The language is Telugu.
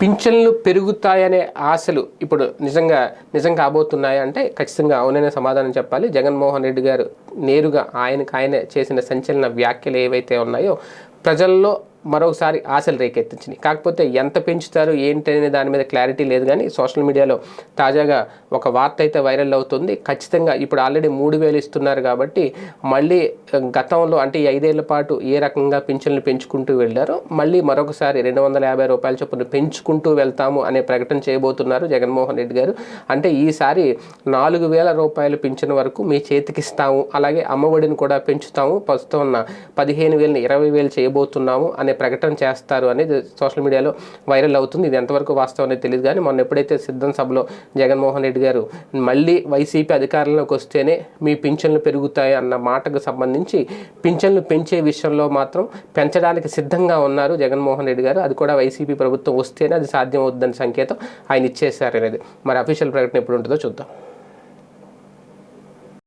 పింఛన్లు పెరుగుతాయనే ఆశలు ఇప్పుడు నిజంగా నిజం కాబోతున్నాయా అంటే ఖచ్చితంగా అవుననే సమాధానం చెప్పాలి. జగన్మోహన్ రెడ్డి గారు నేరుగా ఆయనకు ఆయనే చేసిన సంచలన వ్యాఖ్యలు ఏవైతే ఉన్నాయో ప్రజల్లో మరొకసారి ఆశలు రేకెత్తించినాయి. కాకపోతే ఎంత పెంచుతారు ఏంటి అనే దాని మీద క్లారిటీ లేదు కానీ సోషల్ మీడియాలో తాజాగా ఒక వార్త అయితే వైరల్ అవుతుంది. ఖచ్చితంగా ఇప్పుడు ఆల్రెడీ మూడు వేలు ఇస్తున్నారు కాబట్టి మళ్ళీ గతంలో అంటే ఈ ఐదేళ్ళ పాటు ఏ రకంగా పింఛన్లు పెంచుకుంటూ వెళ్ళారో మళ్ళీ మరొకసారి రెండు వందల యాభై రూపాయల చొప్పున పెంచుకుంటూ వెళ్తాము అనే ప్రకటన చేయబోతున్నారు జగన్మోహన్ రెడ్డి గారు. అంటే ఈసారి నాలుగు వేల రూపాయలు పింఛన్ వరకు మీ చేతికి ఇస్తాము అలాగే అమ్మఒడిని కూడా పెంచుతాము. ప్రస్తుతం ఉన్న పదిహేను వేలని ఇరవై వేలు చేయబోతున్నాము అనే ప్రకటన చేస్తారు అనేది సోషల్ మీడియాలో వైరల్ అవుతుంది. ఇది ఎంతవరకు వాస్తవం అనేది తెలియదు కానీ మొన్న ఎప్పుడైతే సిద్ధం సభలో జగన్మోహన్ రెడ్డి గారు మళ్ళీ వైసీపీ అధికారంలోకి వస్తేనే మీ పింఛన్లు పెరుగుతాయి అన్న మాటకు సంబంధించి పింఛన్లు పెంచే విషయంలో మాత్రం పెంచడానికి సిద్ధంగా ఉన్నారు జగన్మోహన్ రెడ్డి గారు. అది కూడా వైసీపీ ప్రభుత్వం వస్తేనే అది సాధ్యం అవుతుందని సంకేతం ఆయన ఇచ్చేశారు అనేది. మరి అఫీషియల్ ప్రకటన ఎప్పుడు ఉంటుందో చూద్దాం.